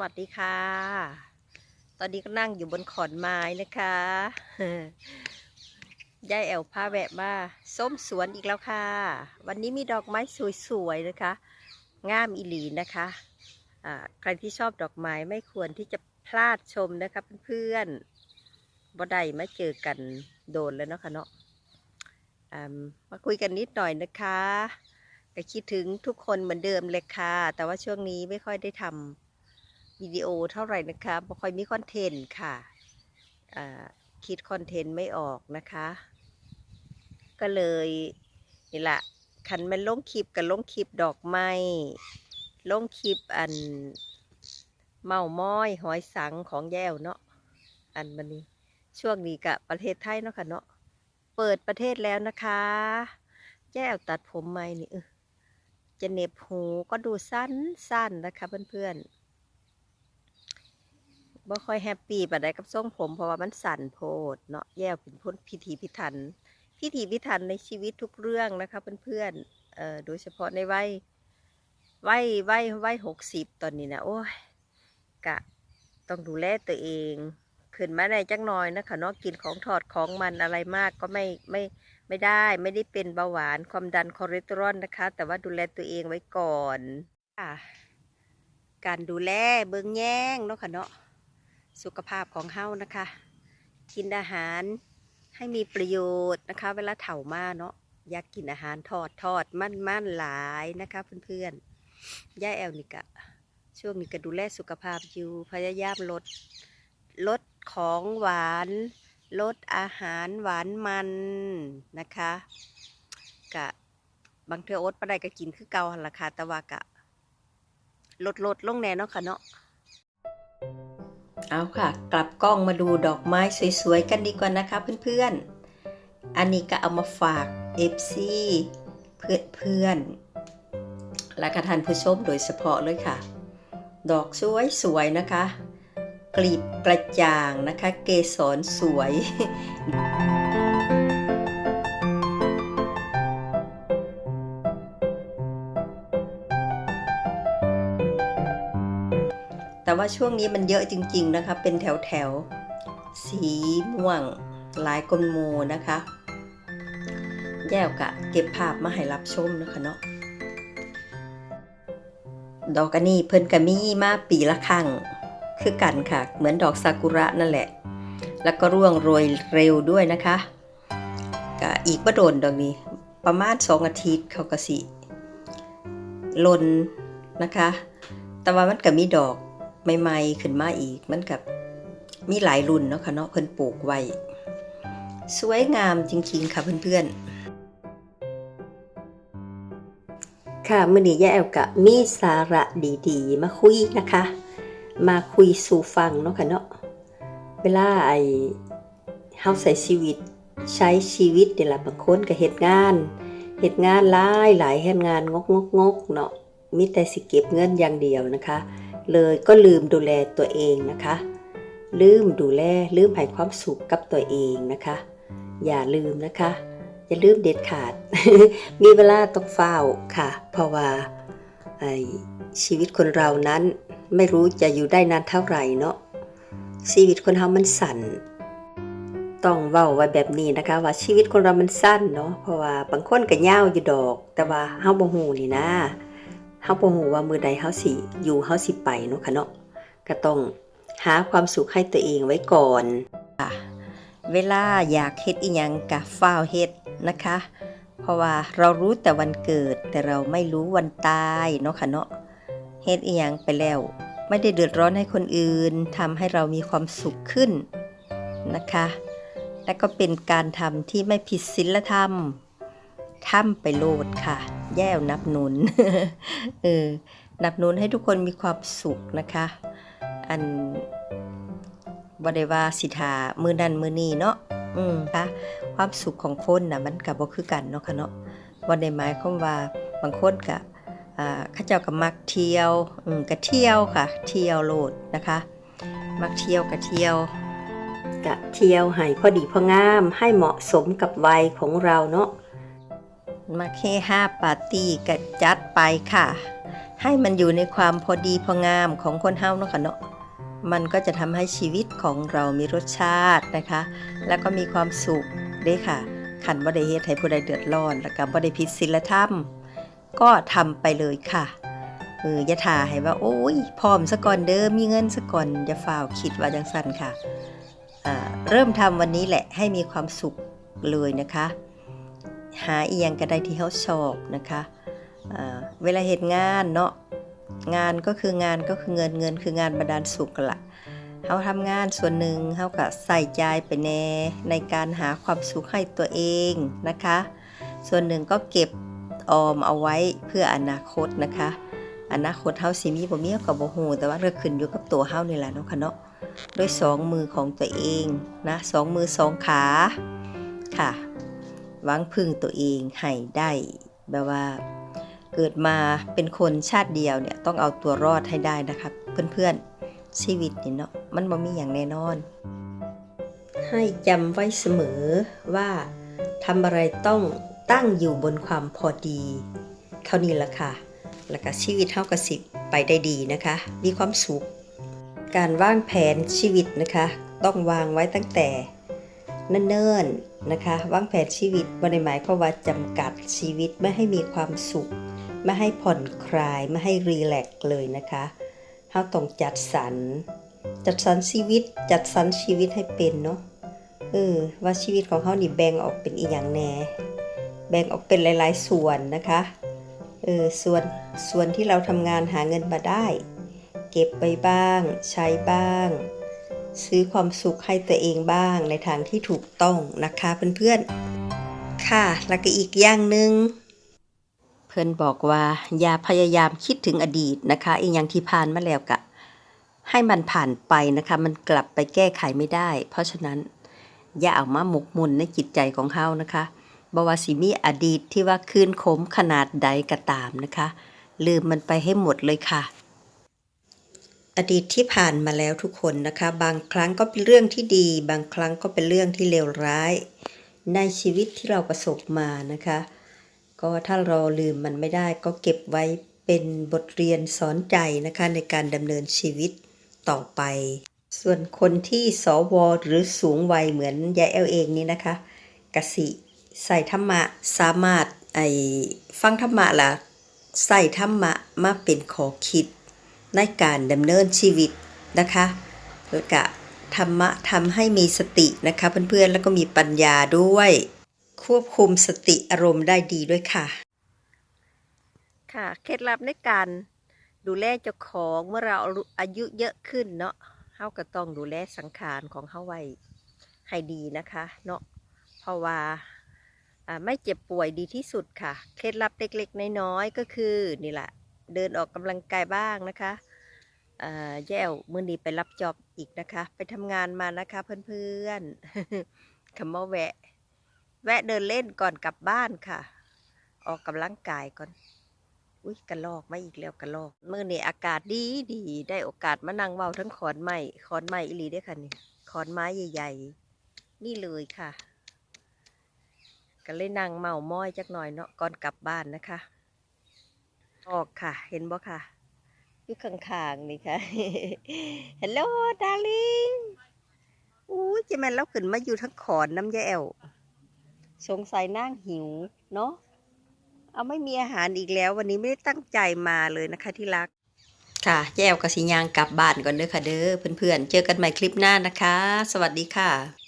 วัสดีค่ะ ตอนนี้ก็นั่งอยู่บนขอนไม้นะคะยายแอวพาแวะมาส้มสวนอีกแล้วค่ะ วันนี้มีดอกไม้สวยๆนะคะ งามอีหลีนะคะอ่าใครที่ชอบดอกไม้ไม่ควรที่จะพลาดชมนะคะเพื่อนๆบ่ได้มาเจอกันโดนแล้วเนาะค่ะเนาะมาคุยกันนิดหน่อยนะคะก็คิดถึงทุกคนเหมือนเดิมเลยค่ะ แต่ว่าช่วงนี้ไม่ค่อยได้ทำ วิดีโอเท่าไหร่นะคะไม่ค่อยมีคอนเทนต์ค่ะคิดคอนเทนต์ไม่ออกนะคะ ก็เลยนี่แหละคันมันลงคลิปกับลงคลิปดอกไม้ลงคลิปอันเมาม้อยหอยสังของแย้วเนาะอันมันนี้ช่วงนี้กับประเทศไทยเนาะค่ะเนาะเปิดประเทศแล้วนะคะ แย้วตัดผมใหม่นี่จะเน็บหูก็ดูสั้นสั้นนะคะเพื่อนๆ บ่ค่อยแฮปปี้ปานใดกับทรงผมเพราะว่ามันสั่นโพดเนาะแย้วเป็นพ้นพิธีพิถัน พิถีพิถันในชีวิตทุกเรื่องนะคะเพื่อนๆเอ่อโดยเฉพาะในวัยวัยวัยวัยหกสิบตอนนี้นะโอ้ยกะต้องดูแลตัวเองขึ้นมาได้จักหน่อยนะคะเนาะกินของถอดของมันอะไรมากก็ไม่ไม่ไม่ได้ไม่ได้เป็นเบาหวานความดันคอเลสเตอรอลนะคะ แต่ว่าดูแลตัวเองไว้ก่อน การดูแลเบิ่งแย่งเนาะค่ะเนาะ สุขภาพของเฮานะคะ กินอาหารให้มีประโยชน์นะคะ เวลาเถ่ามาเนาะอยากกินอาหารทอดทอดมั่นมั่นหลายนะคะ เพื่อนๆย่าแอลนี่กะช่วงนี้ก็ดูแลสุขภาพอยู่พยายามลดลดของหวานลดอาหารหวานมันนะคะกะบางเทอโอ๊ตปะได้ก็กินคือเก่าหันละค่ะแต่ว่ากะลดลดลงแน่เนาะค่ะเนาะ เอาค่ะ กลับกล้องมาดูดอกไม้สวยๆกันดีกว่านะคะเพื่อนๆ อันนี้ก็เอามาฝาก FC เพื่อนๆและกท่านผู้ชมโดยเฉพาะเลยค่ะ ดอกสวยๆนะคะ กลีบกระจ่างนะคะ เกสรสวย ว่าช่วงนี้มันเยอะจริง ๆนะคะ เป็นแถวๆสีม่วงหลายกลโมนะคะ แย่วกะเก็บภาพมาให้รับชมนะคะเนาะดอกอันนี้เพิ่นกะมีมาปีละครั้งคือกันค่ะ เหมือนดอกซากุระนั่นแหละ แล้วก็ร่วงโรยเร็วด้วยนะคะกะอีกประโดนดอกนี้ ประมาณสองอาทิตย์เขาก็สิลนนะคะ แต่ว่ามันก็มีดอก ใหม่ๆขึ้นมาอีก มันกับมีหลายรุ่นเนาะค่ะเนาะเพิ่นปลูกไว้ สวยงามจริงๆค่ะเพื่อนๆ ค่ะมื่อนี้ย่าแอลกะมีสาระดีๆ มาคุยนะคะ มาคุยสู่ฟังเนาะค่ะเนาะเวลาไอ้เฮาใส่ชีวิตใช้ชีวิตเดี๋ยวละบางคนก็เฮ็ดงานเฮ็ดงานหลายหลายเฮ็ดงานงกงกงกเนาะมีแต่สิเก็บเงินอย่างเดียวนะคะ เลยก็ลืมดูแลตัวเองนะคะ ลืมดูแลลืมให้ความสุขกับตัวเองนะคะ อย่าลืมนะคะอย่าลืมเด็ดขาด มีเวลาต้องเฝ้าค่ะ เพราะว่าชีวิตคนเรานั้นไม่รู้จะอยู่ได้นานเท่าไหร่เนาะชีวิตคนเรามันสั้นต้องเว้าไว้แบบนี้นะคะ ว่าชีวิตคนเรามันสั้นเนาะเพราะว่าบางคนก็ยาวอยู่ดอก แต่ว่าเฮาบ่ฮู้นี่นะ เฮาบ่ฮู้ว่ามื้อใดเฮาสิอยู่เฮาสิไปเนาะค่ะเนาะก็ต้องหาความสุขให้ตัวเองไว้ก่อนค่ะเวลาอยากเฮ็ดอีหยังกะฟ้าวเฮ็ดนะคะ เพราะว่าเรารู้แต่วันเกิดแต่เราไม่รู้วันตายเนาะค่ะเนาะเฮ็ดอีหยังไปแล้ว ไม่ได้เดือดร้อนให้คนอื่นทำให้เรามีความสุขขึ้นนะคะ และก็เป็นการทำที่ไม่ผิดศีลธรรมทำไปโลดค่ะ แย่วนับนุนเออนับนุนให้ทุกคนมีความสุขนะคะ อันบริวาสิทามือนันมือนีเนาะอืมค่ะความสุขของคนน่ะมันกับบ่คือกันเนาะค่ะเนาะวันในหมายความว่าบางคนกะอ่าข้าเจ้ากับมักเที่ยวอืมก็เที่ยวค่ะ เที่ยวโลดนะคะ มักเที่ยวก็เที่ยวกะเที่ยวให้พอดีพองามให้เหมาะสมกับวัยของเราเนาะ มาเฮฮาปาร์ตี้ก็จัดไปค่ะ ให้มันอยู่ในความพอดีพองามของคนเฮาเนาะค่ะเนาะมันก็จะทำให้ชีวิตของเรามีรสชาตินะคะ แล้วก็มีความสุขด้ค่ะขันบ่ได้เฮ็ดให้ผู้ใดเดือดร้อน แล้วก็บ่ได้ผิดศีลธรรม ก็ทำไปเลยค่ะเอออย่าท่าให้ว่า โอ้ยพร้อมซะก่อนเด้อมีเงินซะก่อนอย่าฝ่าวคิดว่าจังซั่นค่ะเริ่มทำวันนี้แหละให้มีความสุขเลยนะคะ หาอีหยังก็ได้ที่เขาชอบนะคะเวลาเหตุงานเนาะงานก็คืองานก็คือเงินเงินคืองานบันดาลสุขกันละเขาทำงานส่วนหนึ่งเขาก็ใส่ใจไปแน่ในการหาความสุขให้ตัวเองนะคะ ส่วนหนึ่งก็เก็บออมเอาไว้เพื่ออนาคตนะคะ อนาคตเฮาสิมีบ่มีก็บ่ฮู้แต่ว่าเรื่องขึ้นอยู่กับตัวเฮานี่แหละเนาะค่ะเนาะด้วยสองมือของตัวเองนะสองมือสองขาค่ะ หวังพึ่งตัวเองให้ได้แบบว่าเกิดมาเป็นคนชาติเดียวเนี่ยต้องเอาตัวรอดให้ได้นะคะเพื่อนๆชีวิตเนี่ยเนาะมันบ่มีอย่างแน่นอน ให้จำไว้เสมอว่าทำอะไรต้องตั้งอยู่บนความพอดี เท่านี้ละค่ะ แล้วก็ชีวิตเท่ากับสิบไปได้ดีนะคะ มีความสุข การวางแผนชีวิตนะคะ ต้องวางไว้ตั้งแต่ เนิ่นๆนะคะวางแผนชีวิตบริหมายก็มว่าจำกัดชีวิตไม่ให้มีความสุข ไม่ให้ผ่อนคลายไม่ให้รีแลกเลยนะคะเฮาต้องจัดสรรจัดสรรชีวิต จัดสรรชีวิตให้เป็นเนาะเออว่าชีวิตของเฮานี่แบ่งออกเป็นอีหยังแหน่แบ่งออกเป็นหลายๆส่วนนะคะเออส่วนส่วนที่เราทำงานหาเงินมาได้ เก็บไปบ้าง ใช้บ้าง ซื้อความสุขให้ตัวเองบ้างในทางที่ถูกต้องนะคะเพื่อนๆ ค่ะ แล้วก็อีกอย่างหนึ่งเพื่อนบอกว่าอย่าพยายามคิดถึงอดีตนะคะอีกอย่างที่ผ่านมาแล้วกะ ให้มันผ่านไปนะคะ มันกลับไปแก้ไขไม่ได้ เพราะฉะนั้นอย่าเอามาหมกมุ่นในจิตใจของเฮานะคะบวาสิมีอดีตที่ว่าคืนขมขนาดใดก็ตามนะคะ ลืมมันไปให้หมดเลยค่ะ อดีตที่ผ่านมาแล้วทุกคนนะคะ บางครั้งก็เป็นเรื่องที่ดี บางครั้งก็เป็นเรื่องที่เลวร้าย ในชีวิตที่เราประสบมานะคะ ก็ถ้าเราลืมมันไม่ได้ก็เก็บไว้เป็นบทเรียนสอนใจนะคะในการดำเนินชีวิตต่อไป ส่วนคนที่สวหรือสูงวัยเหมือนยายแอลเองนี่นะคะกสิใส่ธรรมะสามารถไอฟังธรรมะละใส่ธรรมะมาเป็นขอคิด ในการดำเนินชีวิตนะคะแล้วก็ธรรมะทำให้มีสตินะคะเพื่อนๆแล้วก็มีปัญญาด้วย ควบคุมสติอารมณ์ได้ดีด้วยค่ะ ค่ะเคล็ดลับในการดูแลเจ้าของเมื่อเราอายุเยอะขึ้นเนาะเฮาก็ต้องดูแลสังขารของเฮาไว้ให้ดีนะคะเนาะเพราะว่าไม่เจ็บป่วยดีที่สุดค่ะ เคล็ดลับเล็กๆ น้อยๆก็คือนี่แหละ เดินออกกำลังกายบ้างนะคะแย่วมือนี้ไปรับจอบอีกนะคะ ไปทำงานมานะคะเพื่อนๆคำว่าแวะ แวะเดินเล่นก่อนกลับบ้านค่ะ ออกกำลังกายก่อน อุ้ยกระลอกมาอีกแล้วกระลอกเมื่อนี้อากาศดีดีได้โอกาสมานั่งเว้าทั้งขอนไม้ขอนไม้อีหลีด้วยค่ะนี่ขอนไม้ใหญ่ ๆ นี่เลยค่ะ ก็เลยนั่งเมาม้อยจักหน่อยเนาะก่อนกลับบ้านนะคะ ออกค่ะ เห็นบ่ค่ะอยู่ข้างๆนี่ค่ะ ฮัลโหลดาริงอู้ยจะแม่นเราขึ้นมาอยู่ทั้งขอนน้ำยาแอวสงสัยนั่งหิว เนาะ เอาไม่มีอาหารอีกแล้ว วันนี้ไม่ได้ตั้งใจมาเลยนะคะที่รัก ค่ะแย่วกับสิยางกลับบ้านก่อนเด้อค่ะเด้อเพื่อนๆ เจอกันใหม่คลิปหน้านะคะ สวัสดีค่ะ